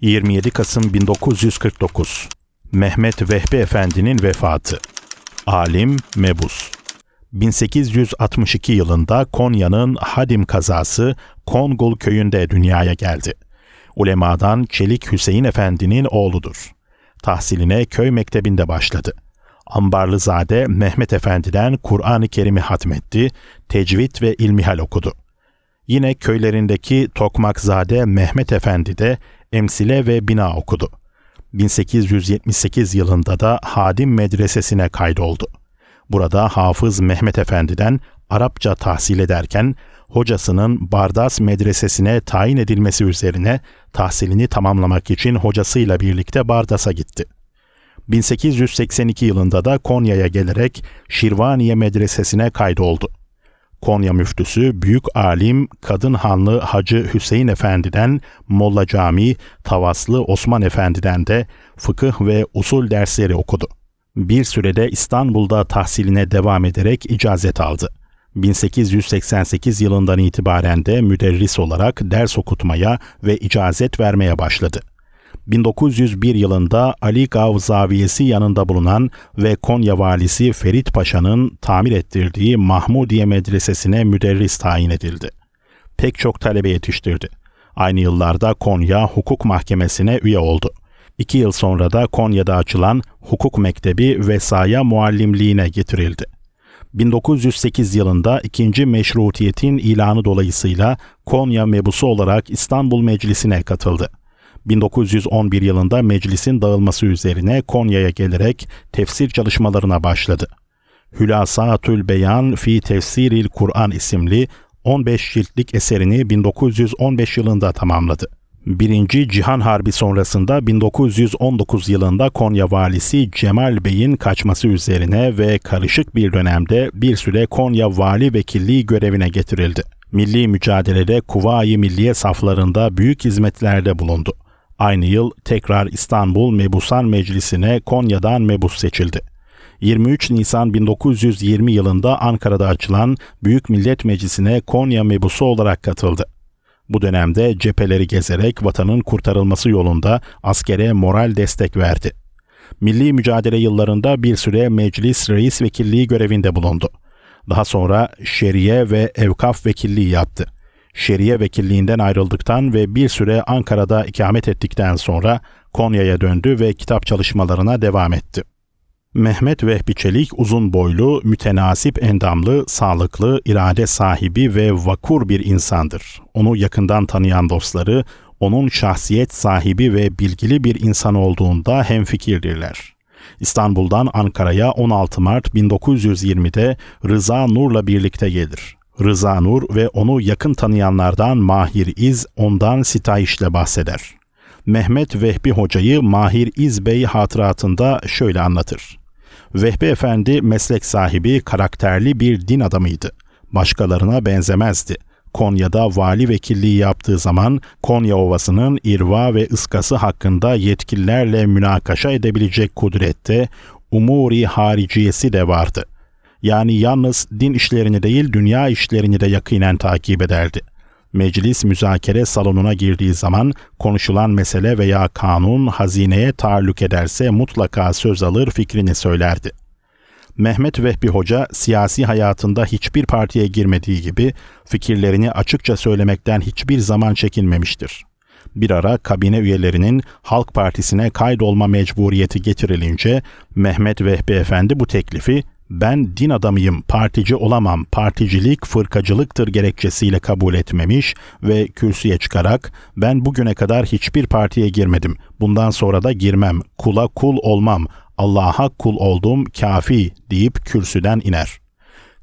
27 Kasım 1949 Mehmet Vehbi Efendi'nin vefatı Alim Mebus 1862 yılında Konya'nın Hadim kazası Kongul köyünde dünyaya geldi. Ulemadan Çelik Hüseyin Efendi'nin oğludur. Tahsiline köy mektebinde başladı. Ambarlızade Mehmet Efendi'den Kur'an-ı Kerim'i hatmetti, tecvid ve ilmihal okudu. Yine köylerindeki Tokmakzade Mehmet Efendi de emsile ve bina okudu. 1878 yılında da Hadim Medresesi'ne kaydoldu. Burada Hafız Mehmet Efendi'den Arapça tahsil ederken hocasının Bardas Medresesi'ne tayin edilmesi üzerine tahsilini tamamlamak için hocasıyla birlikte Bardas'a gitti. 1882 yılında da Konya'ya gelerek Şirvaniye Medresesi'ne kaydoldu. Konya müftüsü Büyük Alim Kadın Hanlı Hacı Hüseyin Efendi'den Molla Cami, Tavaslı Osman Efendi'den de fıkıh ve usul dersleri okudu. Bir sürede İstanbul'da tahsiline devam ederek icazet aldı. 1888 yılından itibaren de müderris olarak ders okutmaya ve icazet vermeye başladı. 1901 yılında Ali Gav Zaviyesi yanında bulunan ve Konya valisi Ferit Paşa'nın tamir ettirdiği Mahmudiye Medresesi'ne müderris tayin edildi. Pek çok talebe yetiştirdi. Aynı yıllarda Konya Hukuk Mahkemesi'ne üye oldu. İki yıl sonra da Konya'da açılan Hukuk Mektebi Vesaya Muallimliğine getirildi. 1908 yılında ikinci meşrutiyetin ilanı dolayısıyla Konya mebusu olarak İstanbul Meclisi'ne katıldı. 1911 yılında meclisin dağılması üzerine Konya'ya gelerek tefsir çalışmalarına başladı. Hülasatül Beyan fi Tefsiril Kur'an isimli 15 ciltlik eserini 1915 yılında tamamladı. Birinci Cihan Harbi sonrasında 1919 yılında Konya valisi Cemal Bey'in kaçması üzerine ve karışık bir dönemde bir süre Konya vali vekilliği görevine getirildi. Milli mücadelede Kuvayi Milliye saflarında büyük hizmetlerde bulundu. Aynı yıl tekrar İstanbul Mebusan Meclisi'ne Konya'dan mebus seçildi. 23 Nisan 1920 yılında Ankara'da açılan Büyük Millet Meclisi'ne Konya mebusu olarak katıldı. Bu dönemde cepheleri gezerek vatanın kurtarılması yolunda askere moral destek verdi. Milli mücadele yıllarında bir süre meclis reis vekilliği görevinde bulundu. Daha sonra şeriye ve evkaf vekilliği yaptı. Şeriye vekilliğinden ayrıldıktan ve bir süre Ankara'da ikamet ettikten sonra Konya'ya döndü ve kitap çalışmalarına devam etti. Mehmet Vehbi Çelik uzun boylu, mütenasip endamlı, sağlıklı, irade sahibi ve vakur bir insandır. Onu yakından tanıyan dostları, onun şahsiyet sahibi ve bilgili bir insan olduğunda hemfikirdirler. İstanbul'dan Ankara'ya 16 Mart 1920'de Rıza Nur'la birlikte gelir. Rıza Nur ve onu yakın tanıyanlardan Mahir İz ondan sitayişle bahseder. Mehmet Vehbi Hoca'yı Mahir İz Bey hatıratında şöyle anlatır. Vehbi Efendi meslek sahibi, karakterli bir din adamıydı. Başkalarına benzemezdi. Konya'da vali vekilliği yaptığı zaman Konya Ovası'nın irva ve ıskası hakkında yetkililerle münakaşa edebilecek kudrette umuri hariciyesi de vardı. Yani yalnız din işlerini değil dünya işlerini de yakinen takip ederdi. Meclis müzakere salonuna girdiği zaman konuşulan mesele veya kanun hazineye taalluk ederse mutlaka söz alır fikrini söylerdi. Mehmet Vehbi Hoca siyasi hayatında hiçbir partiye girmediği gibi fikirlerini açıkça söylemekten hiçbir zaman çekinmemiştir. Bir ara kabine üyelerinin Halk Partisi'ne kaydolma mecburiyeti getirilince Mehmet Vehbi Efendi bu teklifi ben din adamıyım, partici olamam, particilik fırkacılıktır gerekçesiyle kabul etmemiş ve kürsüye çıkarak ben bugüne kadar hiçbir partiye girmedim, bundan sonra da girmem, kula kul olmam, Allah'a kul oldum kafi deyip kürsüden iner.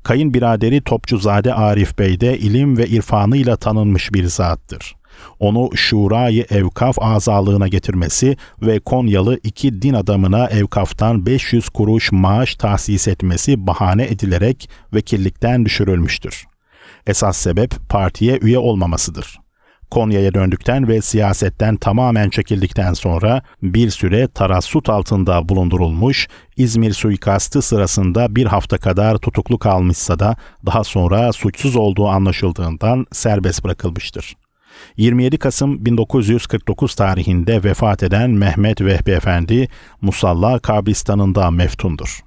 Kayınbiraderi Topçuzade Arif Bey de ilim ve irfanıyla tanınmış bir zattır onu Şurayı Evkaf azalığına getirmesi ve Konyalı iki din adamına Evkaf'tan 500 kuruş maaş tahsis etmesi bahane edilerek vekillikten düşürülmüştür. Esas sebep partiye üye olmamasıdır. Konya'ya döndükten ve siyasetten tamamen çekildikten sonra bir süre tarassut altında bulundurulmuş, İzmir suikastı sırasında bir hafta kadar tutuklu kalmışsa da daha sonra suçsuz olduğu anlaşıldığından serbest bırakılmıştır. 27 Kasım 1949 tarihinde vefat eden Mehmet Vehbi Efendi Musalla kabristanında meftundur.